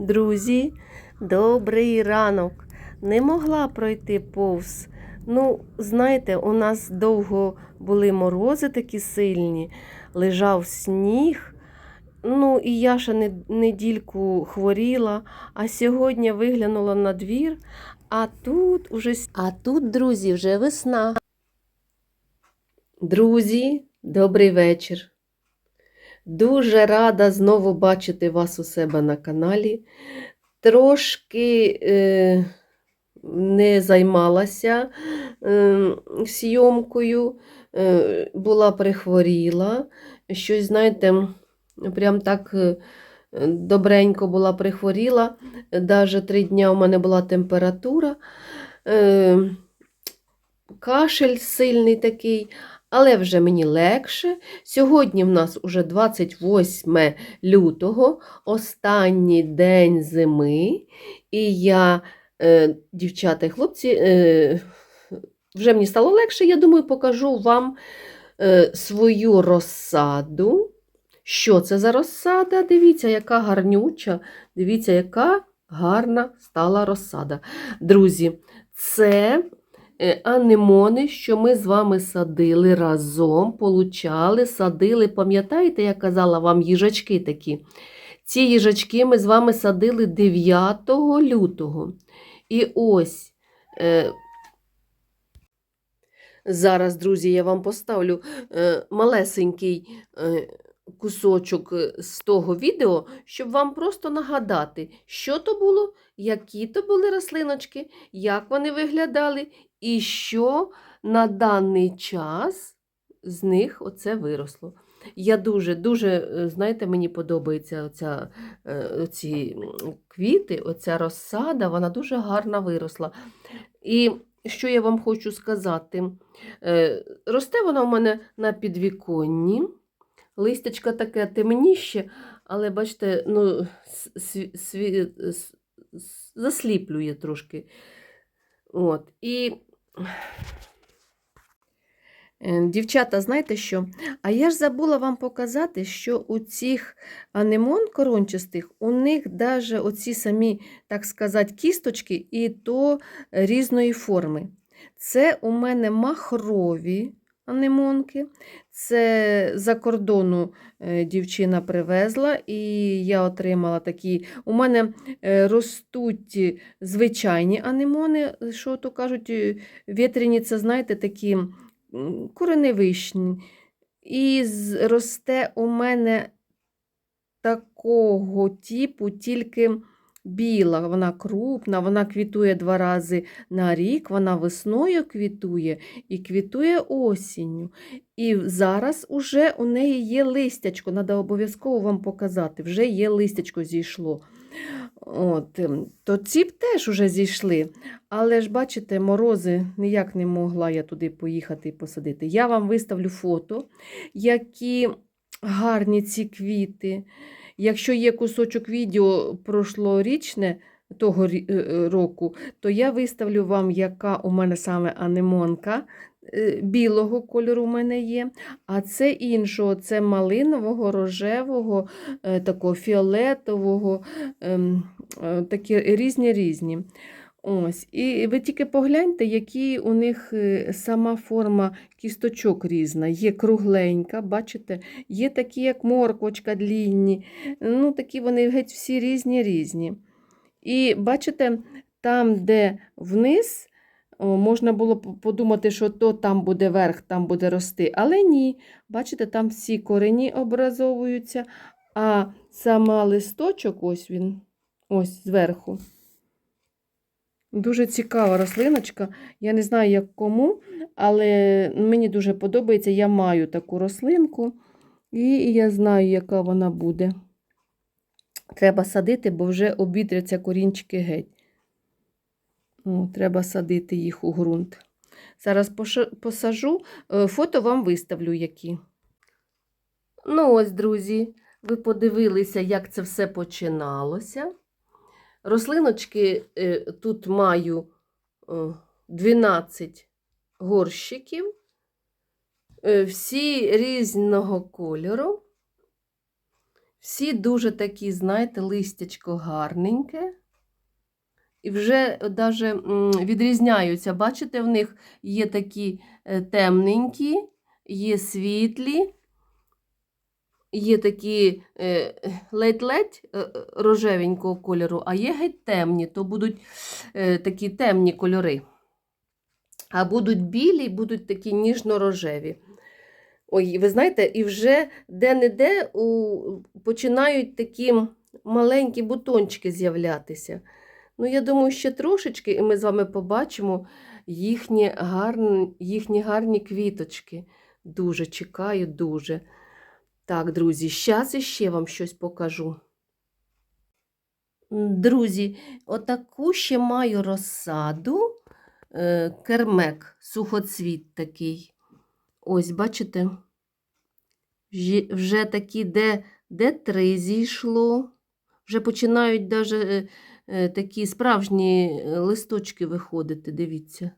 Друзі, добрий ранок. Не могла пройти повз. Ну, знаєте, у нас довго були морози такі сильні, лежав сніг. Ну, і я ще недільку хворіла, а сьогодні виглянула на двір, а тут уже а тут, друзі, вже весна. Друзі, добрий вечір. Дуже рада знову бачити вас у себе на каналі. Трошки е, не займалася е, зйомкою, е, була прихворіла. Щось, знаєте, прям так е, добренько була прихворіла. Даже три дні у мене була температура, е, кашель сильний такий. Але вже мені легше. Сьогодні в нас уже 28 лютого, останній день зими, і я, е, дівчата і хлопці, е, вже мені стало легше, я думаю, покажу вам е, свою розсаду. Що це за розсада? Дивіться, яка гарнюча, дивіться, яка гарна стала розсада. Друзі, це анемони, що ми з вами садили разом, получали, садили. Пам'ятаєте, я казала вам їжачки такі? Ці їжачки ми з вами садили 9 лютого. І ось. Е, Зараз, друзі, я вам поставлю е, малесенький е, кусочок е, з того відео, щоб вам просто нагадати, що то було, які то були рослиночки, як вони виглядали, і що на даний час з них оце виросло. Я дуже, дуже, е, знаєте, мені подобається оця, е, оці квіти, оця розсада, вона дуже гарно виросла. І що я вам хочу сказати? Е, Росте вона у мене на підвіконні. Листячка таке темніще, але бачите, ну, сві- сві- засліплює трошки. От. І Е, Дівчата, знаєте що? А я ж забула вам показати, що у цих анемон корончастих, у них даже оці самі, так сказати, кісточки і то різної форми. Це у мене махрові анемонки. Це за кордону е, дівчина привезла, і я отримала такі. У мене е, ростуть звичайні анемони, що то кажуть, е, вітряні, це, знаєте, такі кореневишні. І росте у мене такого типу, тільки біла, вона крупна, вона квітує два рази на рік, вона весною квітує і квітує осінню. І зараз уже у неї є листячко, треба обов'язково вам показати, вже є листячко зійшло. От, ем, то ці б теж уже зійшли. Але ж, бачите, морози ніяк не могла я туди поїхати і посадити. Я вам виставлю фото, які гарні ці квіти. Якщо є кусочок відео прошлорічне того е, е, року, то я виставлю вам, яка у мене саме анемонка. е, Білого кольору у мене є, а це іншого, це малинового, рожевого, такого фіолетового, ем, такі різні різні. Ось. І ви тільки погляньте, які у них е, сама форма кісточок різна. Є кругленька, бачите, є такі, як морквочка, длінні. Ну, такі вони геть всі різні різні. І бачите, там, де вниз, можна було подумати, що то там буде верх, там буде рости. Але ні. Бачите, там всі корені образовуються, а сама листочок, ось він, ось зверху. Дуже цікава рослиночка. Я не знаю, як кому, але мені дуже подобається. Я маю таку рослинку, і я знаю, яка вона буде. Треба садити, бо вже обітряться корінчики геть. О, треба садити їх у ґрунт. Зараз посажу, е, фото вам виставлю які. Ну ось, друзі, ви подивилися, як це все починалося. Рослиночки е, тут маю е, 12 горщиків, е, всі різного кольору. Всі дуже такі, знаєте, листячко гарненьке. І вже даже відрізняються. Бачите, в них є такі е, темненькі, є світлі, є такі е, ледь-ледь е, рожевенького кольору, а є геть темні, то будуть е, такі темні кольори. А будуть білі, будуть такі ніжно-рожеві. Ой, ви знаєте, і вже де-не-де починають такі маленькі бутончики з'являтися. Ну, я думаю, ще трошечки, і ми з вами побачимо їхні гарні, їхні гарні квіточки. Дуже чекаю, дуже. Так, друзі, зараз іще вам щось покажу. Друзі, отаку ще маю розсаду, е, кермек, сухоцвіт такий. Ось, бачите, вже, такі, де, де три зійшло, вже починають даже е, такі справжні е, листочки виходити, дивіться.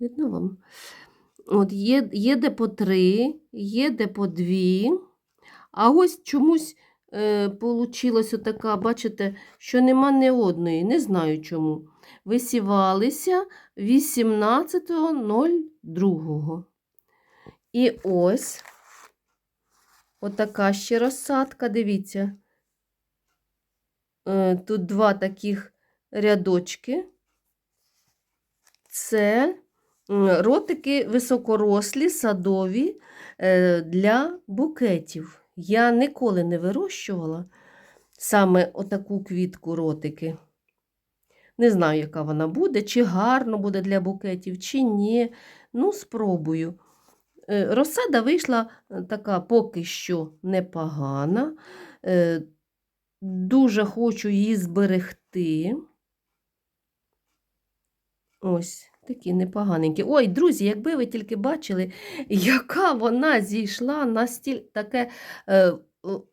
Видно вам? От є, є де по три, є де по дві. А ось чомусь е, получилось отака, бачите, що нема ні одної, не знаю чому. Висівалися 18.02. І ось отака ще розсадка, дивіться. Е, Тут два таких рядочки. Це ротики високорослі, садові е, для букетів. Я ніколи не вирощувала саме отаку квітку ротики. Не знаю, яка вона буде, чи гарно буде для букетів, чи ні. Ну, спробую. Е, Розсада вийшла е, така поки що непогана. Е, Дуже хочу її зберегти. Ось, такі непоганенькі. Ой, друзі, якби ви тільки бачили, яка вона зійшла на стіль, таке е,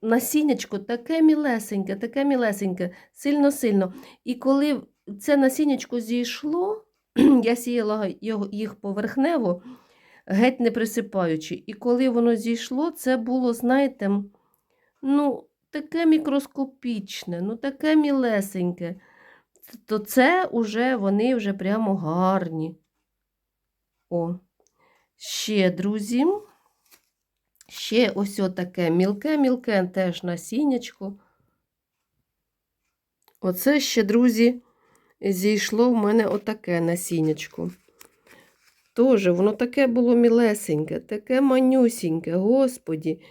насіннячко, таке мілесеньке, таке мілесеньке, сильно-сильно. І коли це насіннячко зійшло, я сіяла їх поверхнево, геть не присипаючи. І коли воно зійшло, це було, знаєте, ну, таке мікроскопічне, ну таке мілесеньке. То це вже вони вже прямо гарні. О, ще, друзі, ще ось таке мілке-мілке теж насіннячко. Оце ще, друзі, зійшло в мене отаке насіннячко. Тоже воно таке було мілесеньке, таке манюсіньке, господі.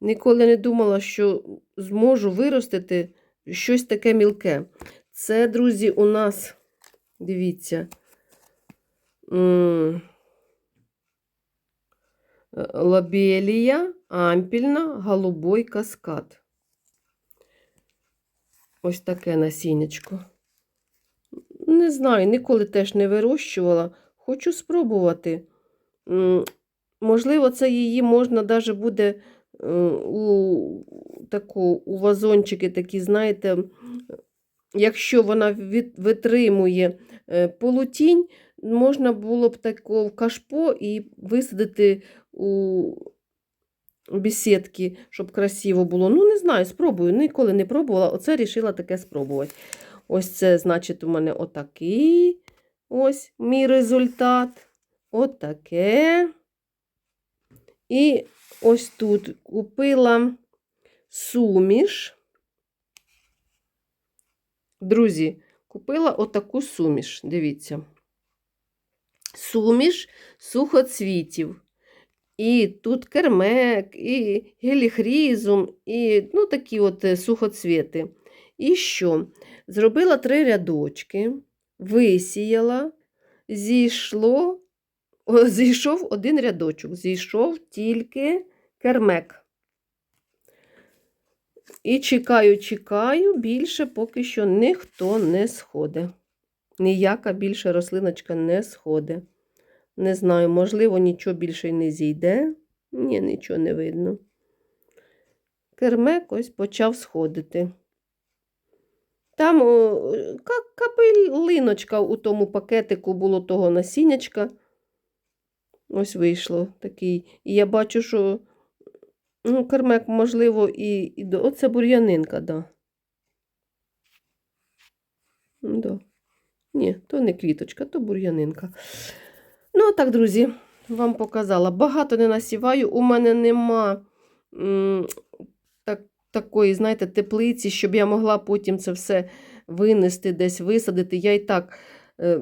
Ніколи не думала, що зможу виростити щось таке мілке. Це, друзі, у нас, дивіться, лабелія ампільна голубой каскад. Ось таке насіннячко. Не знаю, ніколи теж не вирощувала. Хочу спробувати. Можливо, це її можна навіть буде е, у таку, у вазончики такі, знаєте, якщо вона витримує е, полутінь, можна було б тако в кашпо і висадити у бесідки, щоб красиво було. Ну, не знаю, спробую. Ніколи не пробувала. Оце рішила таке спробувати. Ось це, значить, у мене отакий ось мій результат. Отаке. І ось тут купила суміш. Друзі, купила отаку суміш. Дивіться. Суміш сухоцвітів. І тут кермек, і геліхрізум, і ну, такі от е, сухоцвіти. І що? Зробила три рядочки, висіяла, зійшло, зійшов один рядочок, зійшов тільки кермек. І чекаю, чекаю, більше поки що ніхто не сходить. Ніяка більше рослиночка не сходить. Не знаю, можливо, нічого більше й не зійде. Ні, нічого не видно. Кермек ось почав сходити. Там о, капелиночка у тому пакетику було того насіннячка. Ось вийшло такий. І я бачу, що Ну, кермек, можливо, і, і до. Оце бур'янинка, да. Ну, Да. Ні, то не квіточка, то бур'янинка. Ну, так, друзі, вам показала. Багато не насіваю. У мене нема м, так, такої, знаєте, теплиці, щоб я могла потім це все винести, десь висадити. Я і так е,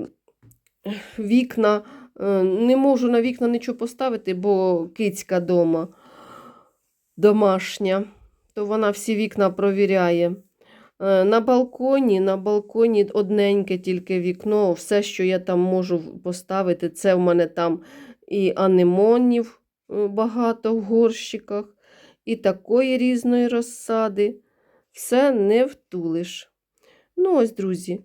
вікна, е, не можу на вікна нічого поставити, бо кицька дома домашня, то вона всі вікна провіряє. Е, На балконі, на балконі одненьке тільки вікно. Все, що я там можу поставити, це в мене там і анемонів е, багато в горщиках, і такої різної розсади. Все не втулиш. Ну, ось, друзі.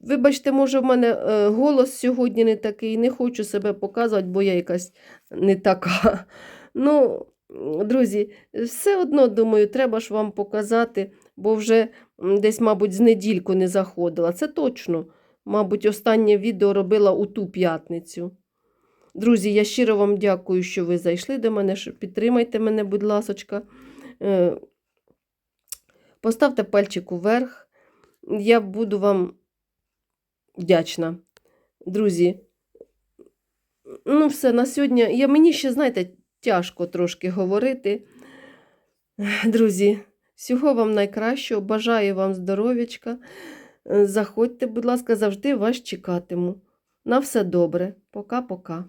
Вибачте, може, в мене е, голос сьогодні не такий, не хочу себе показувати, бо я якась не така. Ну, друзі, все одно, думаю, треба ж вам показати, бо вже десь, мабуть, з недільку не заходила. Це точно. Мабуть, останнє відео робила у ту п'ятницю. Друзі, я щиро вам дякую, що ви зайшли до мене. Підтримайте мене, будь ласочка. Е, Поставте пальчик уверх. Я буду вам вдячна. Друзі, ну все, на сьогодні. Я, мені ще, знаєте, тяжко трошки говорити. Друзі, всього вам найкращого. Бажаю вам здоров'ячка. Заходьте, будь ласка, завжди вас чекатиму. На все добре. Пока-пока.